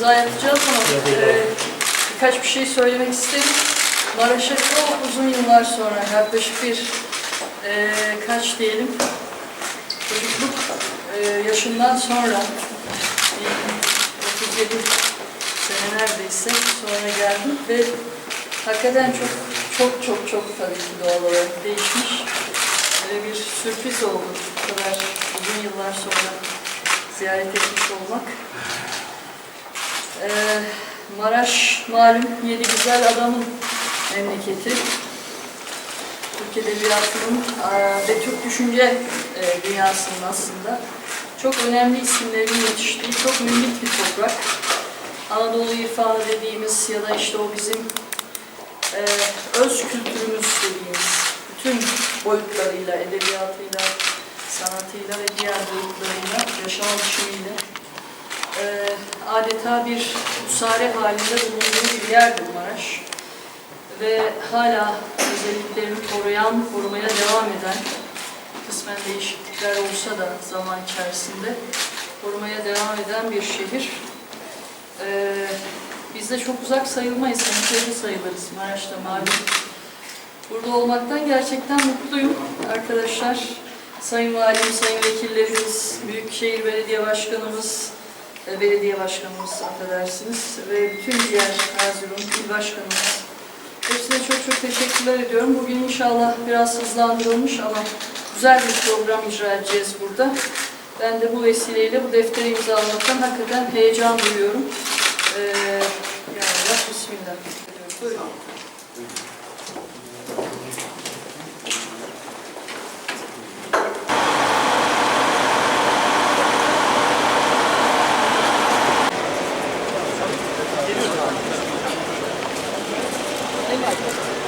imza yapacağız ama e, birkaç bir şey söylemek isterim. Maraş'a çok uzun yıllar sonra yaklaşık bir e, kaç diyelim çocukluk e, yaşından sonra bir 37 sene neredeyse sonra geldim ve hakikaten çok çok çok çok tabii ki doğal olarak değişmiş. Böyle bir sürpriz oldu bu kadar uzun yıllar sonra ziyaret etmiş olmak. Ee, Maraş malum yedi güzel adamın memleketi. Türk Edebiyatı'nın aa, ve Türk düşünce e, dünyasının aslında çok önemli isimlerin yetiştiği çok minik bir toprak. Anadolu irfanı dediğimiz ya da işte o bizim e, öz kültürümüz dediğimiz bütün boyutlarıyla, edebiyatıyla, sanatıyla ve diğer boyutlarıyla, yaşam biçimiyle e, adeta bir usare halinde bulunduğu bir yerdir Maraş. Ve hala özelliklerini koruyan, korumaya devam eden, kısmen değişiklikler olsa da zaman içerisinde korumaya devam eden bir şehir. Ee, biz de çok uzak sayılmayız, hemşehri sayılırız Maraş'ta malum. Burada olmaktan gerçekten mutluyum arkadaşlar. Sayın Valim, Sayın Vekillerimiz, Büyükşehir Belediye Başkanımız, Belediye Başkanımız affedersiniz ve bütün diğer Erzurum İl Başkanımız. Hepsine çok çok teşekkürler ediyorum. Bugün inşallah biraz hızlandırılmış ama güzel bir program icra edeceğiz burada. Ben de bu vesileyle bu defteri imzalamaktan hakikaten heyecan duyuyorum. Ee, yani Bismillah. Buyurun. Thank you.